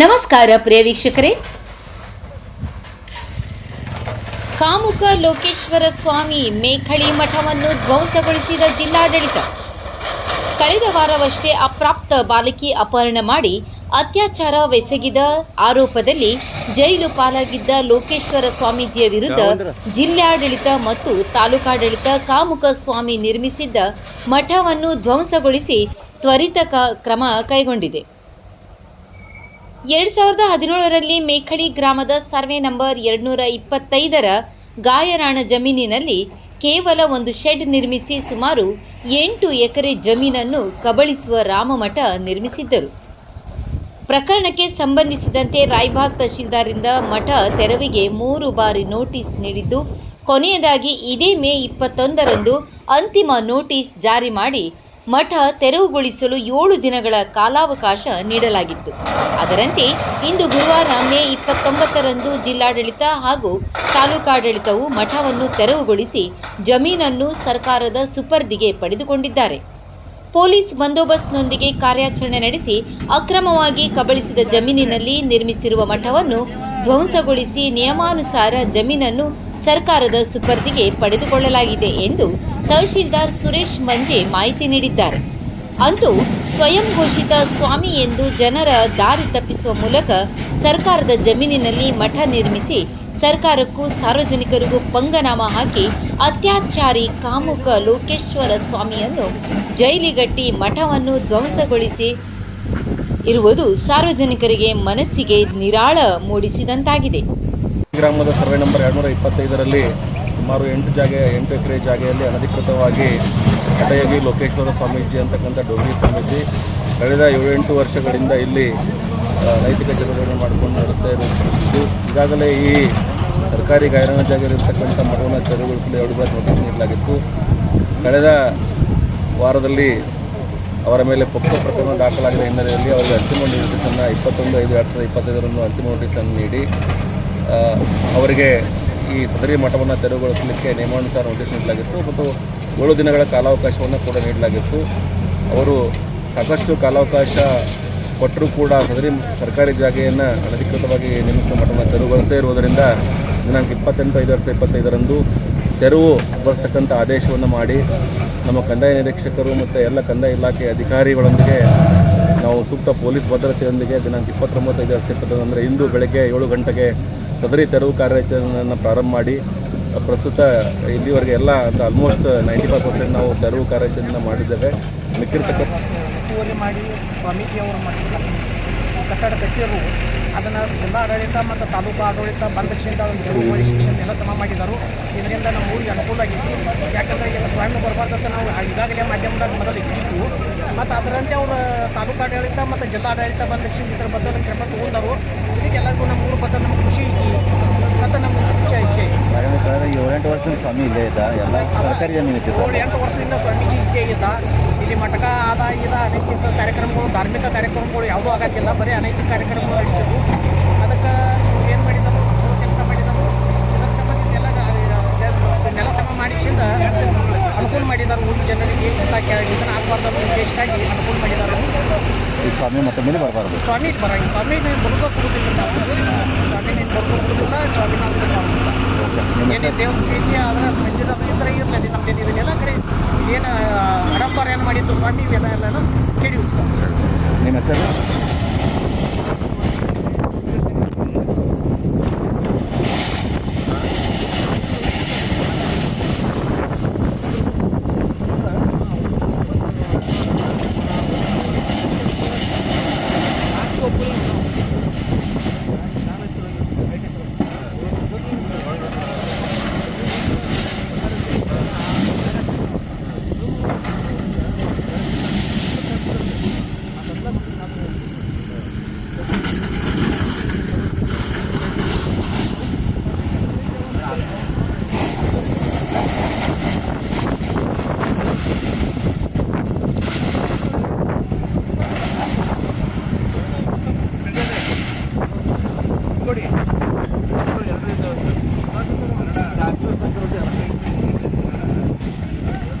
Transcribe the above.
ನಮಸ್ಕಾರ ಪ್ರಿಯ ವೀಕ್ಷಕರೇ. ಕಾಮುಕ ಲೋಕೇಶ್ವರ ಸ್ವಾಮಿ ಮೇಖಳಿ ಮಠವನ್ನು ಧ್ವಂಸಗೊಳಿಸಿದ ಜಿಲ್ಲಾಡಳಿತ. ಕಳೆದ ವಾರವಷ್ಟೇ ಅಪ್ರಾಪ್ತ ಬಾಲಕಿ ಅಪಹರಣ ಮಾಡಿ ಅತ್ಯಾಚಾರವೆಸಗಿದ ಆರೋಪದಲ್ಲಿ ಜೈಲು ಪಾಲಾಗಿದ್ದ ಲೋಕೇಶ್ವರ ಸ್ವಾಮೀಜಿಯ ವಿರುದ್ಧ ಜಿಲ್ಲಾಡಳಿತ ಮತ್ತು ತಾಲೂಕಾಡಳಿತ ಕಾಮುಕ ಸ್ವಾಮಿ ನಿರ್ಮಿಸಿದ್ದ ಮಠವನ್ನು ಧ್ವಂಸಗೊಳಿಸಿ ತ್ವರಿತ ಕ್ರಮ ಕೈಗೊಂಡಿದೆ. ಎರಡ್ ಸಾವಿರದ ಹದಿನೇಳರಲ್ಲಿ ಮೇಖಡಿ ಗ್ರಾಮದ ಸರ್ವೆ ನಂಬರ್ ಎರಡುನೂರ ಇಪ್ಪತ್ತೈದರ ಗಾಯರಾಣ ಜಮೀನಿನಲ್ಲಿ ಕೇವಲ ಒಂದು ಶೆಡ್ ನಿರ್ಮಿಸಿ ಸುಮಾರು ಎಂಟು ಎಕರೆ ಜಮೀನನ್ನು ಕಬಳಿಸುವ ರಾಮಮಠ ನಿರ್ಮಿಸಿದ್ದರು. ಪ್ರಕರಣಕ್ಕೆ ಸಂಬಂಧಿಸಿದಂತೆ ರಾಯ್ಬಾಗ್ ತಹಶೀಲ್ದಾರ್ರಿಂದ ಮಠ ತೆರವಿಗೆ ಮೂರು ಬಾರಿ ನೋಟಿಸ್ ನೀಡಿದ್ದು, ಕೊನೆಯದಾಗಿ ಇದೇ ಮೇ ಇಪ್ಪತ್ತೊಂದರಂದು ಅಂತಿಮ ನೋಟಿಸ್ ಜಾರಿ ಮಾಡಿ ಮಠ ತೆರವುಗೊಳಿಸಲು ಏಳು ದಿನಗಳ ಕಾಲಾವಕಾಶ ನೀಡಲಾಗಿತ್ತು. ಅದರಂತೆ ಇಂದು ಗುರುವಾರ ಮೇ ಇಪ್ಪತ್ತೊಂಬತ್ತರಂದು ಜಿಲ್ಲಾಡಳಿತ ಹಾಗೂ ತಾಲೂಕಾಡಳಿತವು ಮಠವನ್ನು ತೆರವುಗೊಳಿಸಿ ಜಮೀನನ್ನು ಸರ್ಕಾರದ ಸುಪರ್ದಿಗೆ ಪಡೆದುಕೊಂಡಿದ್ದಾರೆ. ಪೊಲೀಸ್ ಬಂದೋಬಸ್ತ್ನೊಂದಿಗೆ ಕಾರ್ಯಾಚರಣೆ ನಡೆಸಿ ಅಕ್ರಮವಾಗಿ ಕಬಳಿಸಿದ ಜಮೀನಿನಲ್ಲಿ ನಿರ್ಮಿಸಿರುವ ಮಠವನ್ನು ಧ್ವಂಸಗೊಳಿಸಿ ನಿಯಮಾನುಸಾರ ಜಮೀನನ್ನು ಸರ್ಕಾರದ ಸುಪರ್ದಿಗೆ ಪಡೆದುಕೊಳ್ಳಲಾಗಿದೆ ಎಂದು ತಹಶೀಲ್ದಾರ್ ಸುರೇಶ್ ಮಂಜೆ ಮಾಹಿತಿ ನೀಡಿದ್ದಾರೆ. ಅಂತೂ ಸ್ವಯಂ ಘೋಷಿತ ಸ್ವಾಮಿ ಎಂದು ಜನರ ದಾರಿ ತಪ್ಪಿಸುವ ಮೂಲಕ ಸರ್ಕಾರದ ಜಮೀನಿನಲ್ಲಿ ಮಠ ನಿರ್ಮಿಸಿ ಸರ್ಕಾರಕ್ಕೂ ಸಾರ್ವಜನಿಕರಿಗೂ ಪಂಗನಾಮ ಹಾಕಿ ಅತ್ಯಾಚಾರಿ ಕಾಮುಕ ಲೋಕೇಶ್ವರ ಸ್ವಾಮಿಯನ್ನು ಜೈಲಿಗಟ್ಟಿ ಮಠವನ್ನು ಧ್ವಂಸಗೊಳಿಸಿ ಇರುವುದು ಸಾರ್ವಜನಿಕರಿಗೆ ಮನಸ್ಸಿಗೆ ನಿರಾಳ ಮೂಡಿಸಿದಂತಾಗಿದೆ. ಗ್ರಾಮದ ಸರ್ವೆ ನಂಬರ್ ಎರಡುನೂರ ಇಪ್ಪತ್ತೈದರಲ್ಲಿ ಸುಮಾರು ಎಂಟು ಜಾಗ, ಎಂಟು ಎಕರೆ ಜಾಗೆಯಲ್ಲಿ ಅನಧಿಕೃತವಾಗಿ ಕಟಯೋಗಿ ಲೋಕೇಶ್ವರ ಸ್ವಾಮೀಜಿ ಅಂತಕ್ಕಂಥ ಡೋಗಿ ಸ್ವಾಮೀಜಿ ಕಳೆದ ಏಳು ಎಂಟು ವರ್ಷಗಳಿಂದ ಇಲ್ಲಿ ನೈತಿಕ ಚಟುವಟಿಕೆ ಮಾಡಿಕೊಂಡು ನಡೆಸ್ತಾ ಇರುವಂಥದ್ದು ಈಗಾಗಲೇ ಈ ಸರ್ಕಾರಿ ಗಾಯನ ಜಾಗದಲ್ಲಿರ್ತಕ್ಕಂಥ ಮಠವನ್ನು ತೆರವುಗೊಳಿಸಲು ಎರಡು ಬಾರಿ ನೋಟಿಸ್ ನೀಡಲಾಗಿತ್ತು. ಕಳೆದ ವಾರದಲ್ಲಿ ಅವರ ಮೇಲೆ ಪೊಕ್ಸೋ ಪ್ರಕರಣ ದಾಖಲಾಗಿದ ಹಿನ್ನೆಲೆಯಲ್ಲಿ ಅವರಿಗೆ ಅಂತಿಮ ನೋಟಿಸನ್ನು ಇಪ್ಪತ್ತೊಂದು ಐದು ಎರಡು ಸಾವಿರದ ಇಪ್ಪತ್ತೈದರಂದು ಅಂತಿಮ ನೋಟಿಸನ್ನು ನೀಡಿ ಅವರಿಗೆ ಈ ಸದರಿ ಮಠವನ್ನು ತೆರವುಗೊಳಿಸಲಿಕ್ಕೆ ನಿಯಮಾನುಸಾರ ನೋಟಿಸ್ ನೀಡಲಾಗಿತ್ತು ಮತ್ತು ಏಳು ದಿನಗಳ ಕಾಲಾವಕಾಶವನ್ನು ಕೂಡ ನೀಡಲಾಗಿತ್ತು. ಅವರು ಸಾಕಷ್ಟು ಕಾಲಾವಕಾಶ ಕೊಟ್ಟರೂ ಕೂಡ ಸದರಿ ಸರ್ಕಾರಿ ಜಾಗೆಯನ್ನು ಅನಧಿಕೃತವಾಗಿ ನೇಮಿಸಿದ ಮಠವನ್ನು ತೆರವುಗೊಳಿಸದೇ ಇರುವುದರಿಂದ ದಿನಾಂಕ ಇಪ್ಪತ್ತೆಂಟು, ಐದು ಸಾವಿರದ ಇಪ್ಪತ್ತೈದರಂದು ತೆರವು ಬರ್ತಕ್ಕಂಥ ಆದೇಶವನ್ನು ಮಾಡಿ ನಮ್ಮ ಕಂದಾಯ ನಿರೀಕ್ಷಕರು ಮತ್ತು ಎಲ್ಲ ಕಂದಾಯ ಇಲಾಖೆ ಅಧಿಕಾರಿಗಳೊಂದಿಗೆ ನಾವು ಸೂಕ್ತ ಪೊಲೀಸ್ ಭದ್ರತೆಯೊಂದಿಗೆ ದಿನಾಂಕ ಇಪ್ಪತ್ತೊಂಬತ್ತು, ಐದು ವರ್ಷ ಸಾವಿರದ ಅಂದರೆ ಇಂದು ಬೆಳಗ್ಗೆ ಏಳು ಗಂಟೆಗೆ ಸದರಿ ತೆರವು ಕಾರ್ಯಾಚರಣೆಯನ್ನು ಪ್ರಾರಂಭ ಮಾಡಿ, ಪ್ರಸ್ತುತ ಇಲ್ಲಿವರೆಗೆ ಎಲ್ಲ ಅಂತ ಆಲ್ಮೋಸ್ಟ್ ನೈಂಟಿ ಫೈವ್ ಪರ್ಸೆಂಟ್ ನಾವು ತೆರವು ಕಾರ್ಯಾಚರಣೆ ಮಾಡಿದ್ದೇವೆ. ಮಿಕ್ಕಿರ್ತಕ್ಕ ಮಾಡಿ ಮಾಡಿ ಸ್ವಾಮೀಜಿಯವರು ಮಾಡಿದ್ದಾರೆ ಕಟ್ಟಡ ಕಟ್ಟಿರು ಅದನ್ನು ಜಿಲ್ಲಾಡಳಿತ ಮತ್ತು ತಾಲೂಕು ಆಡಳಿತ ಬಂದಕ್ಷಿಂದ ಒಂದು ತೆರವುಗೊಳಿ ಶಿಕ್ಷಣ ಎಲ್ಲ ಸಮ ಮಾಡಿದರು. ಇದರಿಂದ ನಮ್ಮ ಊರಿಗೆ ಅನುಕೂಲ ಆಗೈತಿ. ಯಾಕಂದರೆ ಈಗ ಸ್ವಾಮಿ ಬರಬಾರ್ದಂತ ನಾವು ಈಗಾಗಲೇ ಮಾಧ್ಯಮದಾಗ ಮೊದಲು ಇದ್ದಿದ್ದು ಮತ್ತು ಅದರಂತೆ ಅವರು ತಾಲೂಕು ಆಡಳಿತ ಮತ್ತು ಜಿಲ್ಲಾಡಳಿತ ಕ್ಷೇತ್ರ ಇದರ ಬದಲು ಕ್ರಮ ತಗೊಂಡರು ವರ್ಷದಲ್ಲಿ ಸ್ವಾಮಿ ಇಲ್ಲೇ ಇದ್ದ, ಎಲ್ಲ ಸರ್ಕಾರಿ ಜಮೀನು ಏಳು ಎಂಟು ವರ್ಷದಿಂದ ಸ್ವಾಮೀಜಿ ಇದ್ದೇ ಇದ್ದ. ಇಲ್ಲಿ ಮಠಕ ಆದ ಇದ, ಅನೈತಿಕ ಕಾರ್ಯಕ್ರಮಗಳು, ಧಾರ್ಮಿಕ ಕಾರ್ಯಕ್ರಮಗಳು ಯಾವುದೂ ಆಗತ್ತಿಲ್ಲ, ಬರೀ ಅನೈತಿಕ ಕಾರ್ಯಕ್ರಮಗಳು ಇರ್ತಿದ್ವು ಅದಕ್ಕೆ ಏನು ಮಾಡಿದವು? ಕೆಲಸ ಮಾಡಿದವು. ಇದರ ಸಂಬಂಧ ಎಲ್ಲ ನೆಲ ಸಮ ಮಾಡಿಸಿಂದ ಅನುಕೂಲ ಮಾಡಿದ್ದಾರೆ ಮೂರು ಜನರಿಗೆ. ಇದನ್ನು ಆಗಬಾರ್ದು ಉದ್ದೇಶಕ್ಕಾಗಿ ಅನುಕೂಲ ಮಾಡಿದ್ದಾರೆ ಈಗ ಸ್ವಾಮಿ ಮತ್ತೆ ಮೇಲೆ ಬರಬಾರ್ದು. ಸ್ವಾಮಿ ಬರಂಗಿ ಸ್ವಾಮಿ ನೀವು ಬರುವಾಗ ಕೊಡುವುದಿಲ್ಲ ನಾವು ಸ್ವಾಮಿ ನೀನು ಬರ್ಕೋ ಕೊಡುವುದಿಲ್ಲ ಸ್ವಾಮಿ ನಾವು ಏನೇ ದೇವ್ರ ಪ್ರೀತಿ ಆದ್ರೆ ಮಂದಿರ ಇದ್ರೆ ಇರ್ತದೆ ನಮ್ದೇನು ಇದನ್ನೆಲ್ಲ ಕಡೆ ಏನು ಹಡಂಬರ ಏನು ಮಾಡಿದ್ದು ಸ್ವಾಮಿ ಇವೆಲ್ಲ ಎಲ್ಲ ಕೇಳಿ ನಿಮ್ಮ ಹೆಸರು? Thank.